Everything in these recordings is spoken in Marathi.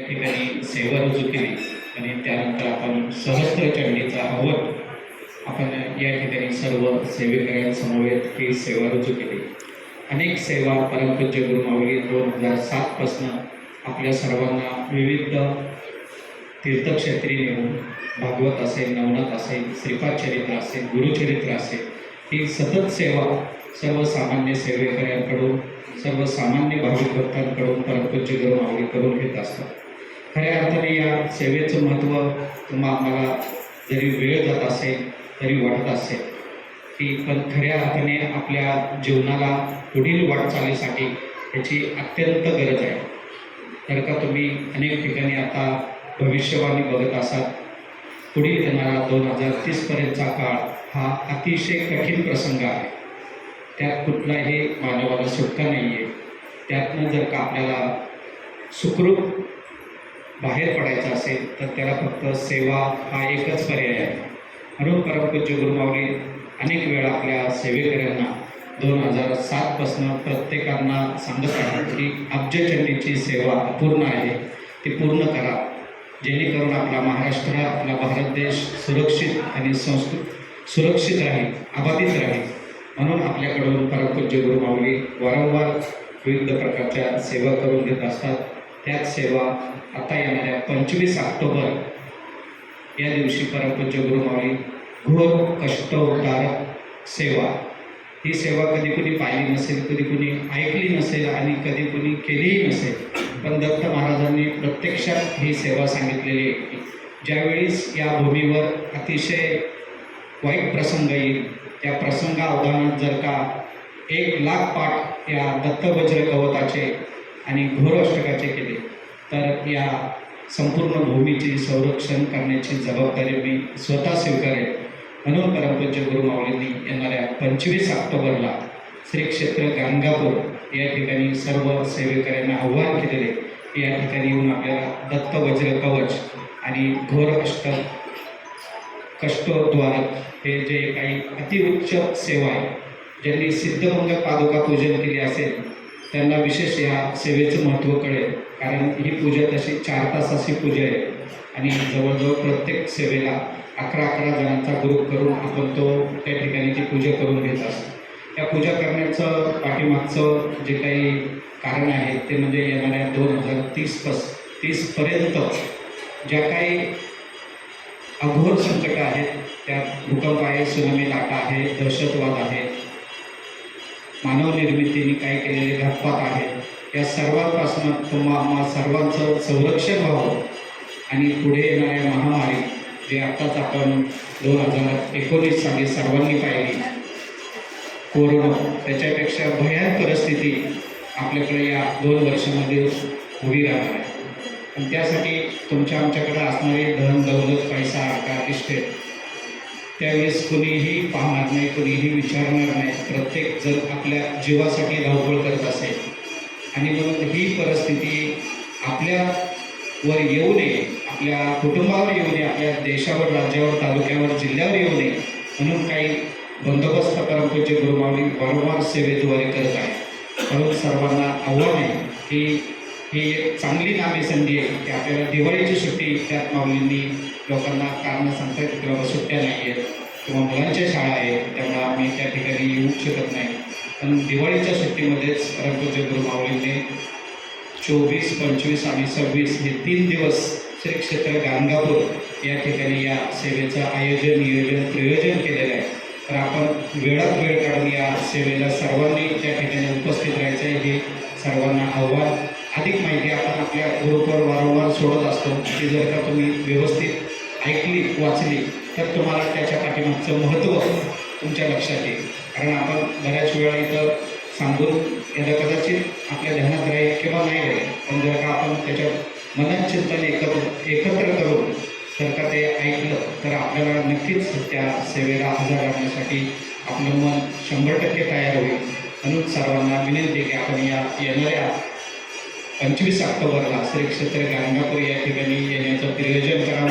या ठिकाणी सेवा रुजू केली आणि त्यानंतर आपण सहस्त्र चंडीचा हवन आपण या ठिकाणी सर्व सेवेकऱ्यांसमवेत ही सेवा रुजू केली. अनेक सेवा परमपूज्य गुरुमावली दोन हजार सातपासनं आपल्या सर्वांना विविध तीर्थक्षेत्री नेऊन भागवत असेल नवनाथ असेल श्रीपाद चरित्र असेल गुरुचरित्र असेल ही सतत सेवा सर्वसामान्य सेवेकऱ्यांकडून सर्वसामान्य भाविक भक्तांकडून परमपूज्य गुरुमावली करून घेत असतात. खऱ्या अर्थाने या सेवेचं महत्त्व तुम्हा आम्हाला जरी वेळ जात असेल तरी वाटत असेल की पण खऱ्या अर्थाने आपल्या जीवनाला पुढील वाटचालीसाठी याची अत्यंत गरज आहे. तर का तुम्ही अनेक ठिकाणी आता भविष्यवाणी बघत असाल पुढील येणारा दोन हजार तीसपर्यंतचा काळ हा अतिशय कठीण प्रसंग आहे. त्यात कुठलाही मानवाला सुटका नाही आहे त्यातनं जर का आपल्याला सुखरूप बाहेर पडायचं असेल तर त्याला फक्त सेवा हा एकच पर्याय आहे. म्हणून परमपूज्य गुरुमावली अनेक वेळा आपल्या सेवेकऱ्यांना दोन हजार सातपासनं प्रत्येकांना सांगत आहेत की अब्जचंडीची सेवा अपूर्ण आहे ती पूर्ण करा. जेणेकरून आपला महाराष्ट्र आपला भारत देश सुरक्षित आणि संस्कृत सुरक्षित राहील अबाधित राहील. म्हणून आपल्याकडून परमपूज्य गुरुमावली वारंवार विविध प्रकारच्या सेवा करून घेत असतात. त्याच सेवा आता येणाऱ्या पंचवीस ऑक्टोबर या दिवशी परमपूज्य गुरुमावळी घोर कष्टोद्धारक सेवा. ही सेवा कधी कुणी पाहिली नसेल कधी कुणी ऐकली नसेल आणि कधी कुणी केलीही नसेल पण दत्त महाराजांनी प्रत्यक्षात ही सेवा सांगितलेली आहे ज्यावेळीस या भूमीवर अतिशय वाईट प्रसंग येईल त्या प्रसंगा अवधानात जर का एक लाख पाठ या दत्तवज्र कवताचे आणि घोर अष्टकाचे केले. तर या संपूर्ण भूमीचे संरक्षण करण्याची जबाबदारी मी स्वतः स्वीकारेल म्हणून परमपूज्य गुरुमावलींनी येणाऱ्या पंचवीस ऑक्टोबरला श्री क्षेत्र गाणगापूर या ठिकाणी सर्व सेवेकऱ्यांना आव्हान केलेले. या ठिकाणी येऊन आपल्याला दत्तवज्र कवच आणि घोर अष्ट कष्टोद्वार हे जे काही अतिउच्च सेवा आहे ज्यांनी सिद्धमंगल पादुका पूजन केली असेल त्यांना विशेष या सेवेचं महत्त्व कळेल. कारण ही पूजा तशी चार तासाची पूजा आहे. आणि जवळजवळ प्रत्येक सेवेला अकरा अकरा जणांचा ग्रुप करून आपण तो त्या ठिकाणी ती पूजा करून घेत असतो. त्या पूजा करण्याचं पाठीमागचं जे काही कारण आहे ते म्हणजे येणाऱ्या दोन हजार तीस पस तीसपर्यंत ज्या काही अघोर संकट आहेत त्या भूकंप आहे सुनामी लाटा आहे दहशतवाद आहे मानव निर्मितीने काय केलेले घातपात आहेत या सर्वांपासून तुम्हा सर्वांचं संरक्षण व्हावं. आणि पुढे येणाऱ्या महामारी जे आत्ताच आपण दोन हजार एकोणीस साली सर्वांनी पाहिली कोरोना त्याच्यापेक्षा भयानक परिस्थिती आपल्याकडे या दोन वर्षामध्ये उभी राहणार आहे. आणि त्यासाठी तुमच्या आमच्याकडे असणारे धन दौलत पैसा आकार इस्टेट त्यावेळेस कुणीही पाहणार नाही कुणीही विचारणार नाही. प्रत्येक जण आपल्या जीवासाठी धावपळ करत असेल. आणि म्हणून ही परिस्थिती आपल्यावर येऊ नये आपल्या कुटुंबावर येऊ नये आपल्या देशावर राज्यावर तालुक्यावर जिल्ह्यावर येऊ नये म्हणून काही बंदोबस्त परमपूज्य गुरुमावली वारंवार सेवेद्वारे करत आहे म्हणून सर्वांना आव्हाने ही की ही एक चांगली नामी संधी आहे. की आपल्याला दिवाळीची सुट्टी त्यात माऊलींनी लोकांना कारणं सांगतात की बाबा सुट्ट्या नाही आहेत. किंवा मुलांच्या शाळा आहेत. त्यामुळे आम्ही त्या ठिकाणी येऊ शकत नाही. पण दिवाळीच्या सुट्टीमध्येच परमपूज्य गुरु माऊलींनी चोवीस पंचवीस आणि सव्वीस हे तीन दिवस श्री क्षेत्र गाणगापूर या ठिकाणी या सेवेचं आयोजन नियोजन प्रयोजन केलेलं आहे. तर आपण वेळात वेळ काढून या सेवेला सर्वांनी त्या ठिकाणी उपस्थित राहायचं आहे. हे सर्वांना आव्हान. अधिक माहिती आपण आपल्या ग्रुपवर वारंवार सोडत असतो ती जर का तुम्ही व्यवस्थित ऐकली वाचली तर तुम्हाला त्याच्या पाठीमागचं महत्त्व तुमच्या लक्षात येईल. कारण आपण बऱ्याच वेळा इथं सांगून याला कदाचित आपल्या ध्यानात राहील किंवा नाही राहील पण जर का आपण त्याच्या मनात चिंतन एकत्र एकत्र करून जर का ते ऐकलं तर आपल्याला नक्कीच त्या सेवेला हजर राहण्यासाठी आपलं मन शंभर टक्के तयार होईल. म्हणून सर्वांना विनंती की आपण या येणाऱ्या पंचवीस ऑक्टोबरला श्री क्षेत्र गाणगापूर या ठिकाणी येण्याचं नियोजन करावं.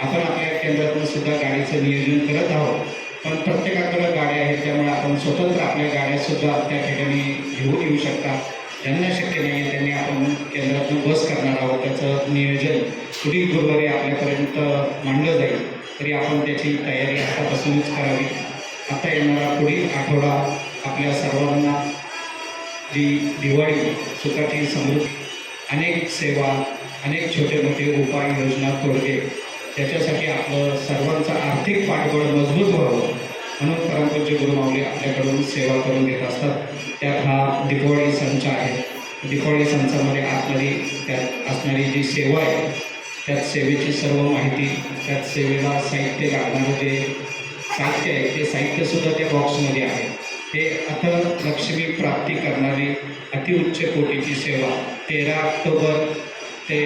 आपण आपल्या केंद्रातून सुद्धा गाडीचं नियोजन करत आहोत. पण प्रत्येकाकडे गाड्या आहेत त्यामुळे आपण स्वतंत्र आपल्या गाड्यासुद्धा त्या ठिकाणी घेऊन येऊ शकता. ज्यांना शक्य नाही त्यांनी आपण केंद्रातून बस करणार आहोत. त्याचं नियोजन पुढील गुरुवारी आपल्यापर्यंत मांडलं जाईल. तरी आपण त्याची तयारी आतापासूनच करावी. आता येणारा पुढील आठवडा आपल्या सर्वांना जी दिवाळी सुखाची समृद्धी अनेक सेवा अनेक छोटे मोठे उपाय योजना तोडगे त्याच्यासाठी आपलं सर्वांचं आर्थिक पाठबळ मजबूत व्हावं. म्हणून परमपूज्य गुरुमाऊली आपल्याकडून सेवा करून घेत असतात. त्यात हा दिपावळी संच आहे. दीपावली संचामध्ये असणारी त्यात असणारी जी सेवा आहे त्यात सेवेची सर्व माहिती त्यात सेवेला साहित्य लागणारं जे साहित्य आहे ते साहित्यसुद्धा त्या बॉक्समध्ये आहे. हे अथ लक्ष्मी प्राप्ती करणारी अतिउच्च कोटीची सेवा तेरा ऑक्टोबर ते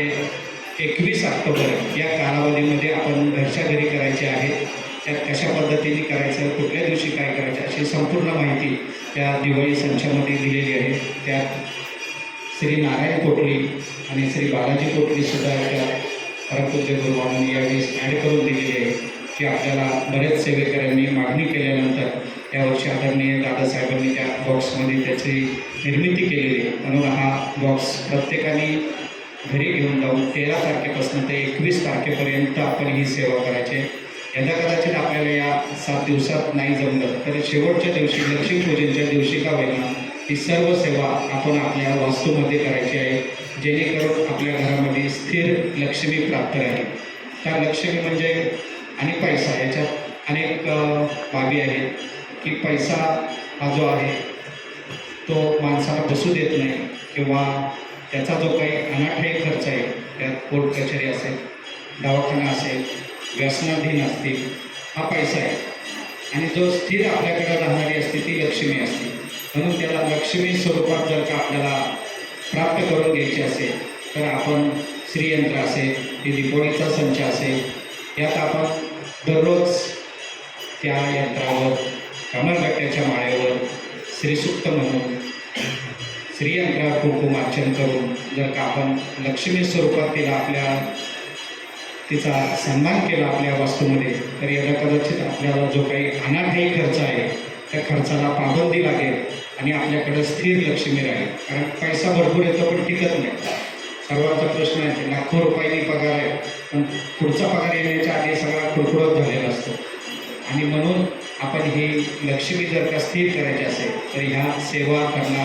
एकवीस ऑक्टोबर या कालावधीमध्ये आपण घरच्या घरी करायचे आहे. त्यात कशा पद्धतीने करायचं कुठल्या दिवशी काय करायचं अशी संपूर्ण माहिती त्या दिवाळी संचामध्ये दिलेली आहे. त्यात श्री नारायण कोटली आणि श्री बालाजी कोटलीसुद्धा त्या परमपूज्य गुरुवांनी यावेळी ॲड करून दिलेली आहे. की आपल्याला बरेच सेवेकऱ्यांनी मागणी केल्यानंतर यावर्षी आदरणीय दादासाहेबांनी त्या बॉक्समध्ये त्याची निर्मिती केलेली आहे म्हणून हा बॉक्स प्रत्येकाने घरी घेऊन जाऊन तेरा तारखेपासून ते एकवीस तारखेपर्यंत आपण ही सेवा करायची आहे. यदा कदाचित आपल्याला या सात दिवसात नाही जमलं तर शेवटच्या दिवशी लक्ष्मीपूजनच्या दिवशी का होईना ही सर्व सेवा आपण आपल्या वास्तूमध्ये करायची आहे जेणेकरून आपल्या घरामध्ये स्थिर लक्ष्मी प्राप्त राहील त्या लक्ष्मी म्हणजे आणि पैसा याच्यात अनेक बाबी आहेत की पैसा हा जो आहे तो माणसाला बसू देत नाही किंवा त्याचा जो काही अनाठायी खर्च आहे त्यात कोर्ट कचेरी असेल दवाखाना असेल व्यसनाधीन असतील हा पैसा आहे. आणि जो स्थिर आपल्याकडे राहणारी असते ती लक्ष्मी असते. म्हणून त्याला लक्ष्मी स्वरूपात जर का आपल्याला प्राप्त करून घ्यायची असेल तर आपण श्रीयंत्र असेल ते दीपोळीचा संच असेल यात आपण दररोज त्या यंत्रावर कमलगट्ट्याच्या माळेवर श्रीसुक्त म्हणून श्रीयंत्रावर कुंकुमार्चन करून जर का आपण लक्ष्मी स्वरूपात तिला आपल्या तिचा सन्मान केला आपल्या वास्तूमध्ये तर याला कदाचित आपल्याला जो काही अनाठायी खर्च आहे त्या खर्चाला पाबंदी लागेल आणि आपल्याकडे स्थिर लक्ष्मी राहील. कारण पैसा भरपूर येतो पण टिकत नाही. सर्वांचा प्रश्न आहे लाखो रुपयांनी पगार आहे. पण पुढचा पगार येण्याच्या आधी सगळा कुडकुडत झालेला असतो. आणि म्हणून आपण ही लक्ष्मी जर का स्थिर करायची असेल तर ह्या सेवा करणार